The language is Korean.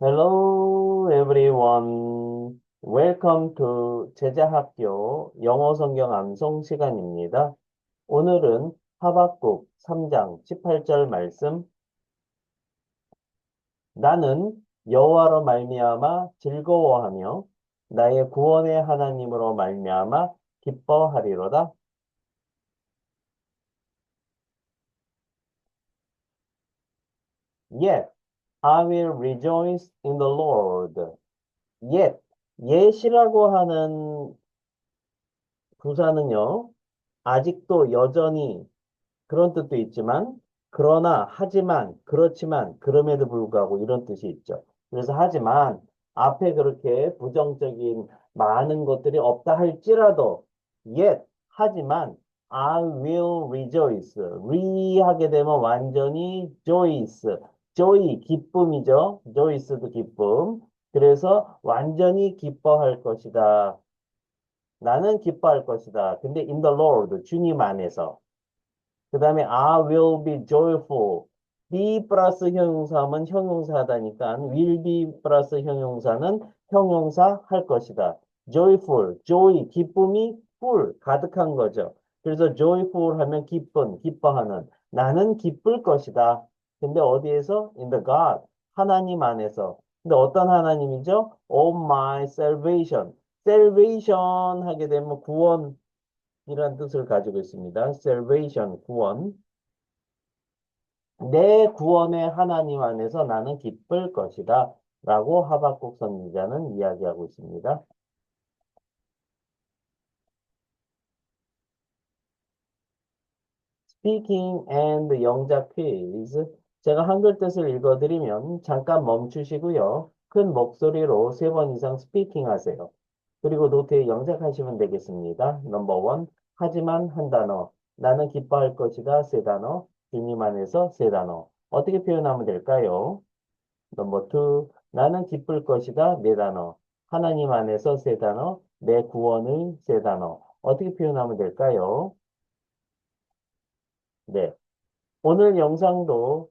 Hello everyone. Welcome to 제자학교 영어 성경 암송 시간입니다. 오늘은 하박국 3장 18절 말씀 나는 여호와로 말미암아 즐거워하며 나의 구원의 하나님으로 말미암아 기뻐하리로다. Yet I will rejoice in the Lord. Yet, yet이라고 하는 부사는요, 아직도 여전히 그런 뜻도 있지만, 그러나, 하지만, 그렇지만, 그럼에도 불구하고 이런 뜻이 있죠. 그래서 하지만, 앞에 그렇게 부정적인 많은 것들이 없다 할지라도, yet, 하지만, I will rejoice. re 하게 되면 완전히 joyce. Joy, 기쁨이죠. joyce도 기쁨. 그래서 완전히 기뻐할 것이다. 나는 기뻐할 것이다. 근데 in the Lord, 주님 안에서. 그 다음에 I will be joyful. be 플러스 형용사하면 형용사다니까 will be 플러스 형용사는 형용사 할 것이다. joyful, joy, 기쁨이 full, 가득한 거죠. 그래서 joyful 하면 기쁜, 기뻐하는. 나는 기쁠 것이다. 근데 어디에서? in the God, 하나님 안에서. 근데 어떤 하나님이죠? of my salvation. salvation 하게 되면 구원이라는 뜻을 가지고 있습니다. salvation, 구원. 내 구원의 하나님 안에서 나는 기쁠 것이다. 라고 하박국 선지자는 이야기하고 있습니다. Speaking and 영작 quiz. 제가 한글 뜻을 읽어드리면 잠깐 멈추시고요. 큰 목소리로 세 번 이상 스피킹 하세요. 그리고 노트에 영작하시면 되겠습니다. 넘버 원, 하지만 한 단어. 나는 기뻐할 것이다. 세 단어. 주님 안에서 세 단어. 어떻게 표현하면 될까요? 넘버 투, 나는 기쁠 것이다. 네 단어. 하나님 안에서 세 단어. 내 구원의 세 단어. 어떻게 표현하면 될까요? 네. 오늘 영상도